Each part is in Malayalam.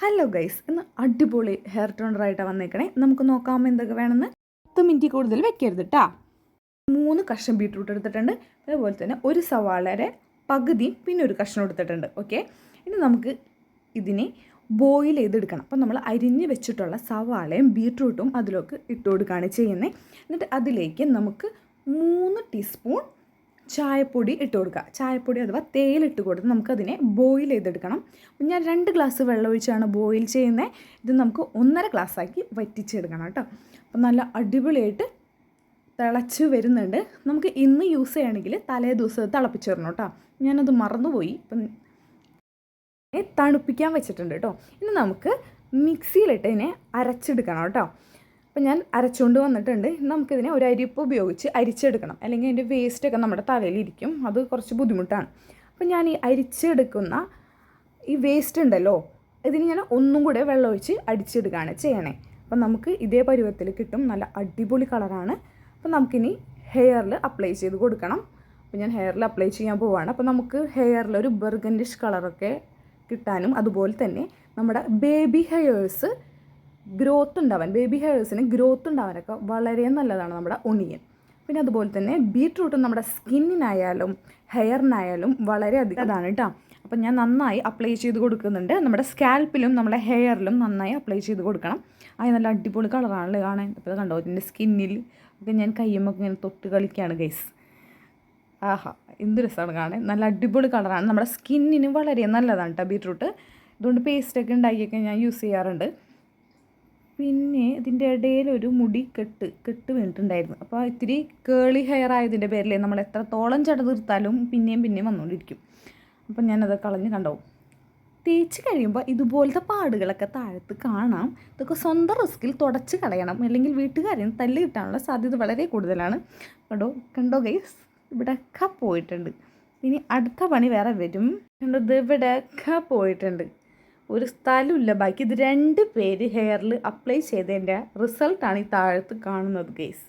ഹലോ ഗൈസ് ഇന്ന് അടിപൊളി ഹെയർ ടോണറായിട്ടാണ് വന്നേക്കണേ. നമുക്ക് നോക്കാം എന്തൊക്കെ വേണമെന്ന് പത്ത് മിനിറ്റ് കൂടുതൽ വെക്കരുത് മൂന്ന് കഷ്ണം ബീട്രൂട്ട് എടുത്തിട്ടുണ്ട്. അതുപോലെ തന്നെ ഒരു സവാളയുടെ പകുതിയും പിന്നെ ഒരു കഷ്ണം എടുത്തിട്ടുണ്ട്. ഓക്കെ ഇനി നമുക്ക് ഇതിനെ ബോയിൽ ചെയ്തെടുക്കണം. അപ്പം നമ്മൾ അരിഞ്ഞ് വെച്ചിട്ടുള്ള സവാളയും ബീട്രൂട്ടും അതിലേക്ക് ഇട്ട് കൊടുക്കുകയാണ് ചെയ്യുന്നത്. എന്നിട്ട് അതിലേക്ക് നമുക്ക് മൂന്ന് ടീസ്പൂൺ ചായപ്പൊടി ഇട്ട് കൊടുക്കുക. ചായപ്പൊടി അഥവാ തേയിലിട്ട് കൊടുത്ത് നമുക്കതിനെ ബോയിൽ ചെയ്തെടുക്കണം. ഞാൻ രണ്ട് ഗ്ലാസ് വെള്ളം ഒഴിച്ചാണ് ബോയിൽ ചെയ്യുന്നത് ഇത് നമുക്ക് ഒന്നര ഗ്ലാസ്സാക്കി വറ്റിച്ചെടുക്കണം കേട്ടോ. അപ്പം നല്ല അടിപൊളിയായിട്ട് തിളച്ച് വരുന്നുണ്ട്. നമുക്ക് ഇന്ന് യൂസ് ചെയ്യണമെങ്കിൽ തലേ ദിവസം തിളപ്പിച്ചിടണം കേട്ടോ. ഞാനത് മറന്നുപോയി. ഇതിനെ തണുപ്പിക്കാൻ വെച്ചിട്ടുണ്ട് കേട്ടോ. ഇനി നമുക്ക് മിക്സിയിലിട്ട് ഇതിനെ അരച്ചെടുക്കണം കേട്ടോ. അപ്പം ഞാൻ അരച്ചുകൊണ്ട് വന്നിട്ടുണ്ട്. നമുക്കിതിനെ ഒരു അരിപ്പ് ഉപയോഗിച്ച് അരിച്ചെടുക്കണം. അല്ലെങ്കിൽ അതിന്റെ വേസ്റ്റൊക്കെ നമ്മുടെ തലയിലിരിക്കും. അത് കുറച്ച് ബുദ്ധിമുട്ടാണ്. അപ്പം ഞാൻ ഈ അരിച്ചെടുക്കുന്ന ഈ വേസ്റ്റ് ഉണ്ടല്ലോ ഇതിന് ഞാൻ ഒന്നും കൂടെ വെള്ളമൊഴിച്ച് അടിച്ചെടുക്കുകയാണ് ചെയ്യണേ. അപ്പം നമുക്ക് ഇതേ പരുവത്തിൽ കിട്ടും. നല്ല അടിപൊളി കളറാണ് അപ്പം നമുക്കിനി ഹെയറിൽ അപ്ലൈ ചെയ്ത് കൊടുക്കണം. അപ്പം ഞാൻ ഹെയറിൽ അപ്ലൈ ചെയ്യാൻ പോവാണ്. അപ്പം നമുക്ക് ഹെയറിൽ ഒരു ബർഗൻഡിഷ് കളറൊക്കെ കിട്ടാനും അതുപോലെ തന്നെ നമ്മുടെ ബേബി ഹെയേഴ്സ് ഗ്രോത്ത് ഉണ്ടാവാൻ ബേബി ഹെയർസിന് ഗ്രോത്ത് ഉണ്ടാവാനൊക്കെ വളരെ നല്ലതാണ് നമ്മുടെ ഒണിയൻ. പിന്നെ അതുപോലെ തന്നെ ബീട്രൂട്ട് നമ്മുടെ സ്കിന്നിനായാലും ഹെയറിനായാലും വളരെയധികം അതാണ് കേട്ടോ അപ്പം ഞാൻ നന്നായി അപ്ലൈ ചെയ്ത് കൊടുക്കുന്നുണ്ട്. നമ്മുടെ സ്കാൽപ്പിലും നമ്മുടെ ഹെയറിലും നന്നായി അപ്ലൈ ചെയ്ത് കൊടുക്കണം. അത് നല്ല അടിപൊളി കളറാണല്ലോ കാണാൻ. അപ്പോൾ കണ്ടോ ഇതിന്റെ സ്കിന്നിൽ ഒക്കെ ഞാൻ കയ്യുമൊക്കെ ഇങ്ങനെ തൊട്ട് കളിക്കുകയാണ് ഗൈസ് ആഹാ എന്ത് രസമാണ് കാണാൻ. നല്ല അടിപൊളി കളറാണ് നമ്മുടെ സ്കിന്നിന് വളരെ നല്ലതാണ് കേട്ടോ ബീട്രൂട്ട്. അതുകൊണ്ട് പേസ്റ്റൊക്കെ ഉണ്ടാക്കിയൊക്കെ ഞാൻ യൂസ് ചെയ്യാറുണ്ട്. പിന്നെ ഇതിന്റെ ഇടയിൽ ഒരു മുടി കെട്ട് കെട്ട് വീണിട്ടുണ്ടായിരുന്നു. അപ്പോൾ ഇത്തിരി കേളി ഹെയർ ആയതിന്റെ പേരിൽ നമ്മൾ എത്രത്തോളം ചട തീർത്താലും പിന്നെയും പിന്നെയും വന്നുകൊണ്ടിരിക്കും. അപ്പം ഞാനത് കളഞ്ഞ് കണ്ടോ? തേച്ച് കഴിയുമ്പോൾ ഇതുപോലത്തെ പാടുകളൊക്കെ താഴത്ത് കാണാം. ഇതൊക്കെ സ്വന്തം റിസ്കിൽ തുടച്ച് കളയണം. അല്ലെങ്കിൽ വീട്ടുകാരിൽ തല്ല് കിട്ടാനുള്ള സാധ്യത വളരെ കൂടുതലാണ്. കണ്ടോ? കണ്ടോ ഗൈസ് ഇവിടെയൊക്കെ പോയിട്ടുണ്ട്. ഇനി അടുത്ത പണി വേറെ വരും. കണ്ടോ? ഇത് ഇവിടെയൊക്കെ പോയിട്ടുണ്ട്. ഒരു സ്ഥലമില്ല ബാക്കി ഇത് രണ്ട് പേര് ഹെയറിൽ അപ്ലൈ ചെയ്തതിന്റെ റിസൾട്ടാണ് ഈ താഴത്ത് കാണുന്നത് ഗേസ്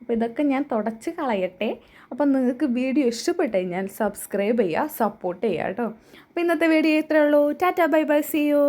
അപ്പോൾ ഇതൊക്കെ ഞാൻ തുടച്ച് കളയട്ടെ. അപ്പം നിങ്ങൾക്ക് വീഡിയോ ഇഷ്ടപ്പെട്ട് കഴിഞ്ഞാൽ സബ്സ്ക്രൈബ് ചെയ്യുക സപ്പോർട്ട് ചെയ്യുക കേട്ടോ. അപ്പോൾ ഇന്നത്തെ വീഡിയോ ഇത്രയേ ഉള്ളൂ. ടാറ്റ ബൈ ബൈ സിയോ